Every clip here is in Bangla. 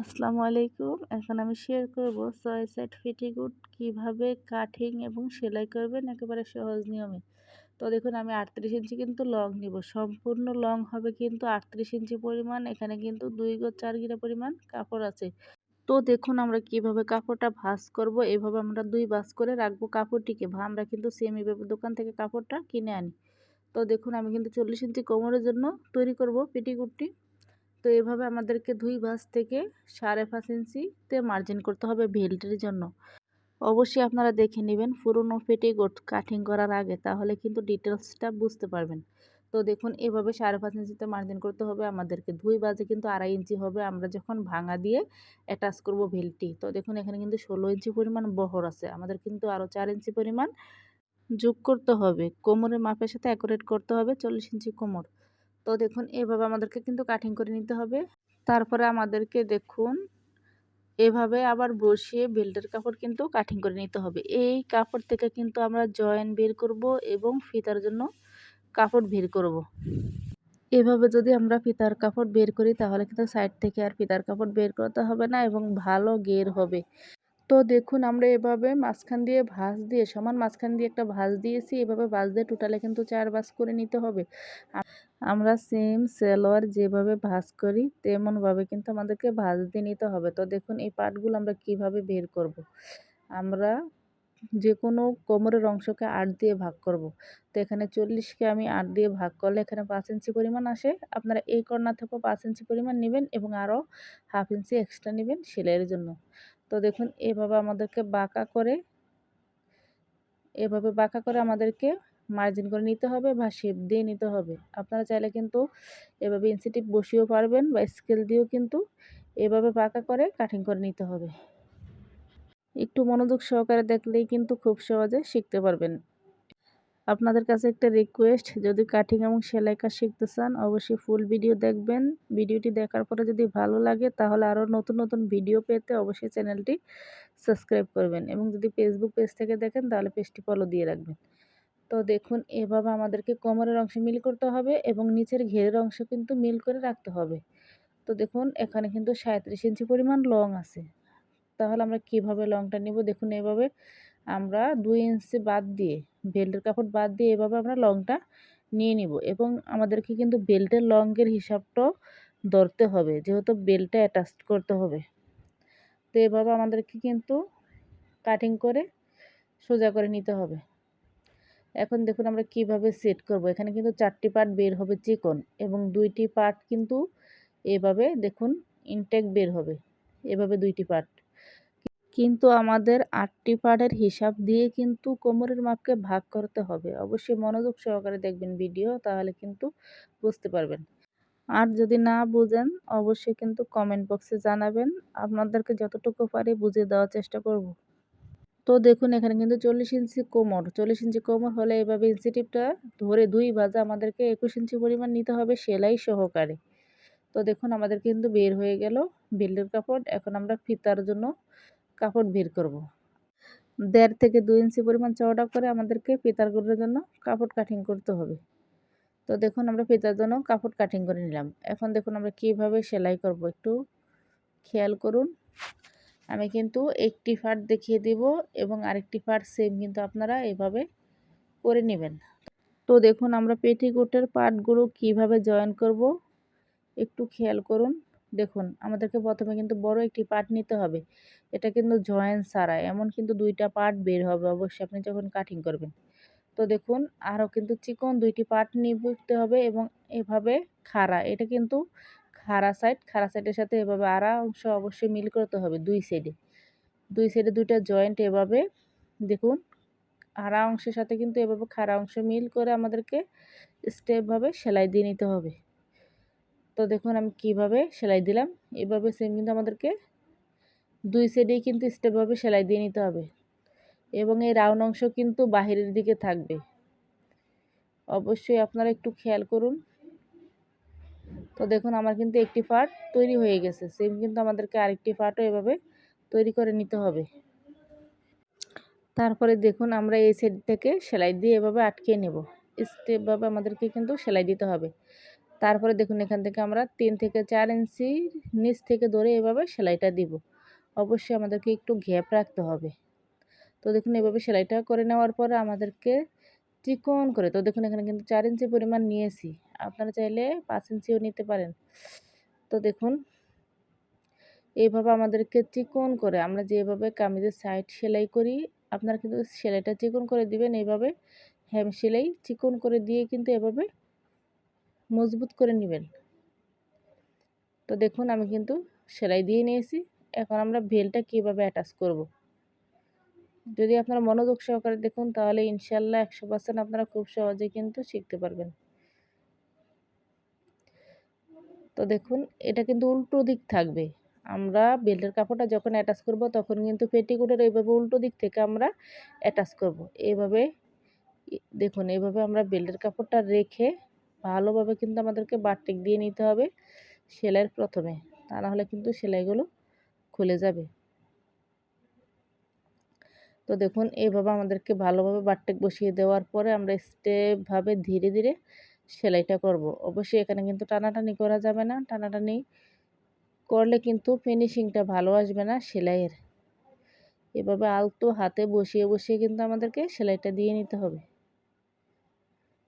আসসালামু আলাইকুম। এখন আমি শেয়ার করব ছয় সাইড ফিটিগুড কীভাবে কাটিং এবং সেলাই করবেন একেবারে সহজ নিয়মে। তো দেখুন, আমি আটত্রিশ ইঞ্চি কিন্তু লং নিব। সম্পূর্ণ লং হবে কিন্তু আটত্রিশ ইঞ্চি পরিমাণ, এখানে কিন্তু দুই গো চার গিরা পরিমাণ কাপড় আছে। তো দেখুন, আমরা কীভাবে কাপড়টা ভাঁজ করব? এভাবে আমরা দুই ভাঁজ করে রাখব কাপড়টিকে। আমরা কিন্তু সেমি দোকান থেকে কাপড়টা কিনে আনি। তো দেখুন, আমি কিন্তু চল্লিশ ইঞ্চি কোমরের জন্য তৈরি করব পেটিকুটটি তো এভাবে আমাদেরকে দুই ভাঁজ থেকে সাড়ে পাঁচ ইঞ্চিতে মার্জিন করতে হবে বেল্টের জন্য। অবশ্যই আপনারা দেখে নেবেন পুরনো পেটিকোট কাটিং করার আগে, তাহলে কিন্তু ডিটেলসটা বুঝতে পারবেন। তো দেখুন, এভাবে সাড়ে পাঁচ ইঞ্চিতে মার্জিন করতে হবে আমাদেরকে। দুই বাজে কিন্তু আড়াই ইঞ্চি হবে, আমরা যখন ভাঙা দিয়ে অ্যাটাচ করব ভেলটি তো দেখুন, এখানে কিন্তু ষোলো ইঞ্চি পরিমাণ বহর আছে। আমাদের কিন্তু আরও চার ইঞ্চি পরিমাণ যোগ করতে হবে। কোমরের মাপের সাথে অ্যাকোরেট করতে হবে, চল্লিশ ইঞ্চি কোমর। তো দেখুন, এভাবে আমাদেরকে কিন্তু কাটিং করে নিতে হবে। তারপরে আমাদেরকে দেখুন, এভাবে আবার বসিয়ে বেল্টের কাপড় কিন্তু কাটিং করে নিতে হবে। এই কাপড় থেকে কিন্তু আমরা জয়েন বের করব এবং ফিতার জন্য কাপড় বের করব। এভাবে যদি আমরা ফিতার কাপড় বের করি, তাহলে কিন্তু সাইড থেকে আর ফিতার কাপড় বের করতে হবে না এবং ভালো গের হবে। তো দেখুন আমরা এভাবে মাঝখান দিয়ে ভাঁজ দিয়ে, সমান মাঝখান দিয়ে একটা ভাঁজ দিয়েছি। এভাবে ভাঁজ দিয়ে টোটালে কিন্তু চার ভাঁজ করে নিতে হবে। আমরা সেম সেলোয়ার যেভাবে ভাঁজ করি, তেমনভাবে কিন্তু আমাদেরকে ভাঁজ দিয়ে নিতে হবে। তো দেখুন এই পাটগুলো আমরা কীভাবে বের করব। আমরা যে কোনো কোমরের অংশকে আট দিয়ে ভাগ করব। তো এখানে চল্লিশকে আমি আট দিয়ে ভাগ করলে এখানে পাঁচ ইঞ্চি পরিমাণ আসে। আপনারা এই কর্নার থেকেও পাঁচ ইঞ্চি পরিমাণ নেবেন এবং আরও হাফ ইঞ্চি এক্সট্রা নেবেন সেলাইয়ের জন্য। তো দেখুন, এভাবে আমাদেরকে বাঁকা করে, এভাবে বাঁকা করে আমাদেরকে মার্জিন করে নিতে হবে বা শেপ দিয়ে নিতে হবে। আপনারা চাইলে কিন্তু এভাবে ইনসিটিভ বসিয়েও পারবেন বা স্কেল দিয়েও কিন্তু এভাবে বাঁকা করে কাটিং করে নিতে হবে। একটু মনোযোগ সহকারে দেখলেই কিন্তু খুব সহজে শিখতে পারবেন। আপনাদের কাছে একটা রিকোয়েস্ট যদি কাটিং এবং সেলাই কাজ শিখতে চান, অবশ্যই ফুল ভিডিও দেখবেন। ভিডিওটি দেখার পরে যদি ভালো লাগে, তাহলে আরও নতুন নতুন ভিডিও পেতে অবশ্যই চ্যানেলটি সাবস্ক্রাইব করবেন এবং যদি ফেসবুক পেজ থেকে দেখেন, তাহলে পেজটি ফলো দিয়ে রাখবেন। তো দেখুন, এভাবে আমাদেরকে কোমরের অংশে মিল করতে হবে এবং নিচের ঘেরের অংশ কিন্তু মিল করে রাখতে হবে। তো দেখুন, এখানে কিন্তু সাঁত্রিশ ইঞ্চি পরিমাণ লং আছে। তাহলে আমরা কীভাবে লংটা নিব? দেখুন, এভাবে আমরা দুই ইঞ্চি বাদ দিয়ে বেল্টের কাপড় বাদ দিয়ে এভাবে আমরা লংটা নিয়ে নিব এবং আমাদেরকে কিন্তু বেল্টের লংয়ের হিসাবটাও ধরতে হবে, যেহেতু বেল্টটা অ্যাটাচ করতে হবে। তো এভাবে আমাদেরকে কিন্তু কাটিং করে সোজা করে নিতে হবে। এখন দেখুন আমরা কীভাবে সেট করব, এখানে কিন্তু চারটি পার্ট বের হবে চিকন এবং দুইটি পার্ট কিন্তু এভাবে দেখুন ইনটেক বের হবে, এভাবে দুইটি পার্ট কিন্তু আমাদের আটটি পার্টের হিসাব দিয়ে কিন্তু কোমরের মাপকে ভাগ করতে হবে। অবশ্যই মনোযোগ সহকারে দেখবেন ভিডিও, তাহলে কিন্তু বুঝতে পারবেন। আর যদি না বুঝেন, অবশ্যই কিন্তু কমেন্ট বক্সে জানাবেন। আপনাদেরকে যতটুকু পারি বুঝিয়ে দেওয়ার চেষ্টা করব। তো দেখুন, এখানে কিন্তু চল্লিশ ইঞ্চি কোমর। চল্লিশ ইঞ্চি কোমর হলে এভাবে ইনসিটিভটা ধরে দুই ভাজা আমাদেরকে একুশ ইঞ্চি পরিমাণ নিতে হবে সেলাই সহকারে। তো দেখুন, আমাদের কিন্তু বের হয়ে গেল বেল্টের কাপড়। এখন আমরা ফিতার জন্য কাপড় বের করব। দেড় থেকে দুই ইঞ্চি পরিমাণ চওড়া করে আমাদেরকে ফিতার করার জন্য কাপড় কাটিং করতে হবে। তো দেখুন, আমরা ফিতার জন্য কাপড় কাটিং করে নিলাম। এখন দেখুন, আমরা কীভাবে সেলাই করব একটু খেয়াল করুন। আমি কিন্তু একটি ফাট দেখিয়ে দিব এবং আরেকটি ফাট সেম কিন্তু আপনারা এভাবে করে নেবেন। তো দেখুন, আমরা পেটিকোটের পার্টগুলো কীভাবে জয়েন করব একটু খেয়াল করুন। দেখুন, আমাদেরকে প্রথমে কিন্তু বড় একটি পার্ট নিতে হবে। এটা কিন্তু জয়েন্ট ছাড়া, এমন কিন্তু দুইটা পার্ট বের হবে, অবশ্যই আপনি যখন কাটিং করবেন। তো দেখুন, আরও কিন্তু চিকন দুইটি পার্ট নিতে হবে এবং এভাবে খাড়া, এটা কিন্তু খাড়া সাইড খাড়া সাইডের সাথে এভাবে আড়া অংশ অবশ্যই মিল করতে হবে দুই সাইডে দুই সাইডে দুইটা জয়েন্ট এভাবে দেখুন, আড়া অংশের সাথে কিন্তু এভাবে খাড়া অংশ মিল করে আমাদেরকে স্টেপভাবে সেলাই দিয়ে নিতে হবে। তো দেখুন আমি কীভাবে সেলাই দিলাম। এভাবে সেম কিন্তু আমাদেরকে দুই সাইডেই কিন্তু স্টেপভাবে সেলাই দিয়ে নিতে হবে। এবং এই রাউন্ড অংশ কিন্তু বাহিরের দিকে থাকবে। অবশ্যই আপনারা একটু খেয়াল করুন। তো দেখুন আমার কিন্তু একটি পার্ট তৈরি হয়ে গেছে। সেম কিন্তু আমাদেরকে আরেকটি পার্টও এভাবে তৈরি করে নিতে হবে। তারপরে দেখুন আমরা এই সাইড থেকে সেলাই দিয়ে এভাবে আটকে নেব। স্টেপভাবে আমাদেরকে কিন্তু সেলাই দিতে হবে। তারপরে দেখুন এখান থেকে আমরা তিন থেকে চার ইঞ্চি নিচ থেকে ধরে এভাবে সেলাইটা দিব। অবশ্যই আমাদেরকে একটু গ্যাপ রাখতে হবে। তো দেখুন এভাবে সেলাইটা করে নেওয়ার পরে আমাদেরকে চিকন করে, তো দেখুন এখানে কিন্তু চার ইঞ্চি পরিমাণ নিয়েছি। আপনারা চাইলে পাঁচ ইঞ্চিও নিতে পারেন। তো দেখুন এইভাবে আমাদেরকে চিকন করে, আমরা যেভাবে কামিজের সাইড সেলাই করি, আপনারা কিন্তু সেলাইটা চিকন করে দিবেন। এইভাবে হ্যাম সেলাই চিকন করে দিয়ে কিন্তু এভাবে মজবুত করে নেবেন। তো দেখুন, আমি কিন্তু সেলাই দিয়ে নিয়েছি। এখন আমরা ভেলটা কীভাবে অ্যাটাচ করব। যদি আপনারা মনোযোগ সহকারে দেখুন, তাহলে ইনশাল্লাহ একশো পার্সেন্ট আপনারা খুব সহজে কিন্তু শিখতে পারবেন। তো দেখুন, এটা কিন্তু উল্টো দিক থাকবে। আমরা বেল্টের কাপড়টা যখন অ্যাটাচ করব, তখন কিন্তু পেটিকোটের এইভাবে উল্টো দিক থেকে আমরা অ্যাটাচ করব। এইভাবে দেখুন এইভাবে আমরা বেল্টের কাপড়টা রেখে ভালোভাবে কিন্তু আমাদেরকে বারটেক দিয়ে নিতে হবে সেলাইয়ের প্রথমে। তা নাহলে কিন্তু সেলাইগুলো খুলে যাবে। তো দেখুন এইভাবে আমাদেরকে ভালোভাবে বারটেক বসিয়ে দেওয়ার পরে আমরা স্টেপভাবে ধীরে ধীরে সেলাইটা করব। অবশ্যই এখানে কিন্তু টানাটানি করা যাবে না। টানাটানি করলে কিন্তু ফিনিশিংটা ভালো আসবে না সেলাইয়ের। এভাবে আলতো হাতে বসিয়ে বসিয়ে কিন্তু আমাদেরকে সেলাইটা দিয়ে নিতে হবে।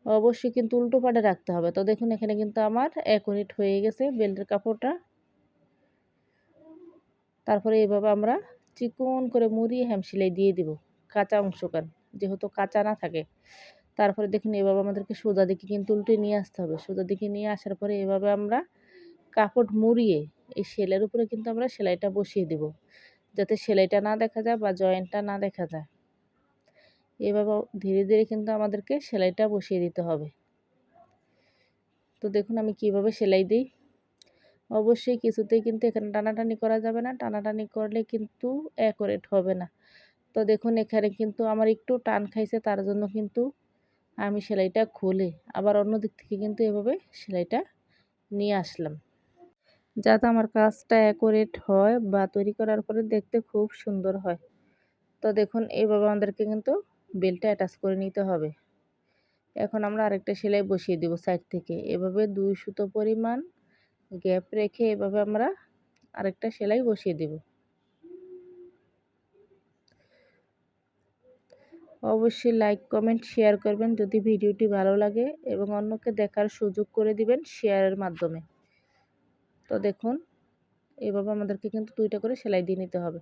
অবশ্যই কিন্তু উল্টো পাটে রাখতে হবে। তো দেখুন, এখানে কিন্তু আমার অ্যাকুরেট হয়ে গেছে বেল্টের কাপড়টা। তারপরে এভাবে আমরা চিকন করে মুড়িয়ে হ্যাম সেলাই দিয়ে দিব, কাঁচা অংশকান যেহেতু কাঁচা না থাকে। তারপরে দেখুন, এভাবে আমাদেরকে সোজা দিকে কিন্তু উল্টে নিয়ে আসতে হবে। সোজা দিকে নিয়ে আসার পরে এভাবে আমরা কাপড় মুড়িয়ে এই সেলাইয়ের উপরে কিন্তু আমরা সেলাইটা বসিয়ে দিব। যাতে সেলাইটা না দেখা যায় বা জয়েন্টটা না দেখা যায়। এভাবে ধীরে ধীরে কিন্তু আমাদেরকে সেলাইটা বসিয়ে দিতে হবে। তো দেখুন আমি কীভাবে সেলাই দিই। অবশ্যই কিছুতেই কিন্তু এখানে টানাটানি করা যাবে না। টানাটানি করলে কিন্তু অ্যাকোরেট হবে না। তো দেখুন এখানে কিন্তু আমার একটু টান খাইছে, তার জন্য কিন্তু আমি সেলাইটা খুলে আবার অন্য দিক থেকে কিন্তু এভাবে সেলাইটা নিয়ে আসলাম। যাতে আমার কাজটা অ্যাকোরেট হয় বা তৈরি করার পরে দেখতে খুব সুন্দর হয়। তো দেখুন এইভাবে আমাদেরকে কিন্তু বেলটা অ্যাটাচ করে নিতে হবে। এখন আমরা আরেকটা সেলাই বসিয়ে দেব সাইড থেকে। এভাবে দুই সুতো পরিমাণ গ্যাপ রেখে এভাবে আমরা আরেকটা সেলাই বসিয়ে দেব। অবশ্যই লাইক, কমেন্ট, শেয়ার করবেন যদি ভিডিওটি ভালো লাগে এবং অন্যকে দেখার সুযোগ করে দিবেন শেয়ারের মাধ্যমে। তো দেখুন, এভাবে আমাদেরকে কিন্তু দুইটা করে সেলাই দিয়ে নিতে হবে।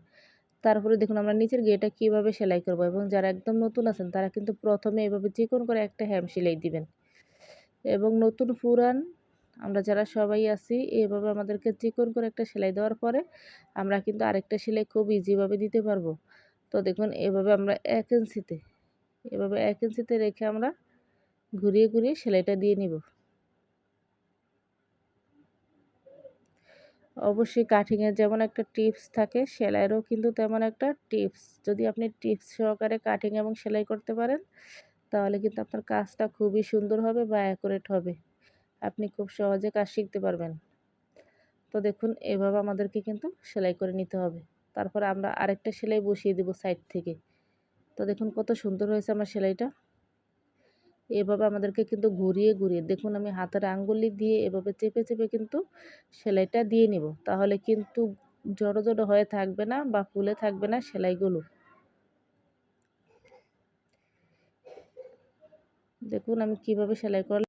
তারপরে দেখুন আমরা নিচের গেটা কীভাবে সেলাই করব এবং যারা একদম নতুন আছেন, তারা কিন্তু প্রথমে এভাবে চিকন করে একটা হ্যাম সেলাই দিবেন। এবং নতুন পুরান আমরা যারা সবাই আছি, এভাবে আমাদেরকে চিকন করে একটা সেলাই দেওয়ার পরে আমরা কিন্তু আরেকটা সেলাই খুব ইজিভাবে দিতে পারব। তো দেখুন এভাবে আমরা এক ইঞ্চিতে, এভাবে এক ইঞ্চিতে রেখে আমরা ঘুরিয়ে ঘুরিয়ে সেলাইটা দিয়ে নিব। অবশ্যই কাটিংয়ের যেমন একটা টিপস থাকে, সেলাইয়েরও কিন্তু তেমন একটা টিপস যদি আপনি টিপস সহকারে কাটিং এবং সেলাই করতে পারেন, তাহলে কিন্তু আপনার কাজটা খুবই সুন্দর হবে বা অ্যাকুরেট হবে। আপনি খুব সহজে কাজ শিখতে পারবেন। তো দেখুন, এভাবে আমাদেরকে কিন্তু সেলাই করে নিতে হবে। তারপর আমরা আরেকটা সেলাই বসিয়ে দেব সাইড থেকে। তো দেখুন, কত সুন্দর হয়েছে আমার সেলাইটা। এভাবে আমাদেরকে কিন্তু ঘুরিয়ে ঘুরিয়ে। দেখুন, আমি হাতের আঙ্গুলি দিয়ে এভাবে চেপে চেপে কিন্তু সেলাইটা দিয়ে নিব। তাহলে কিন্তু জড়ো জড়ো হয়ে থাকবে না বা ফুলে থাকবে না সেলাইগুলো। দেখুন, আমি কীভাবে সেলাই করলাম।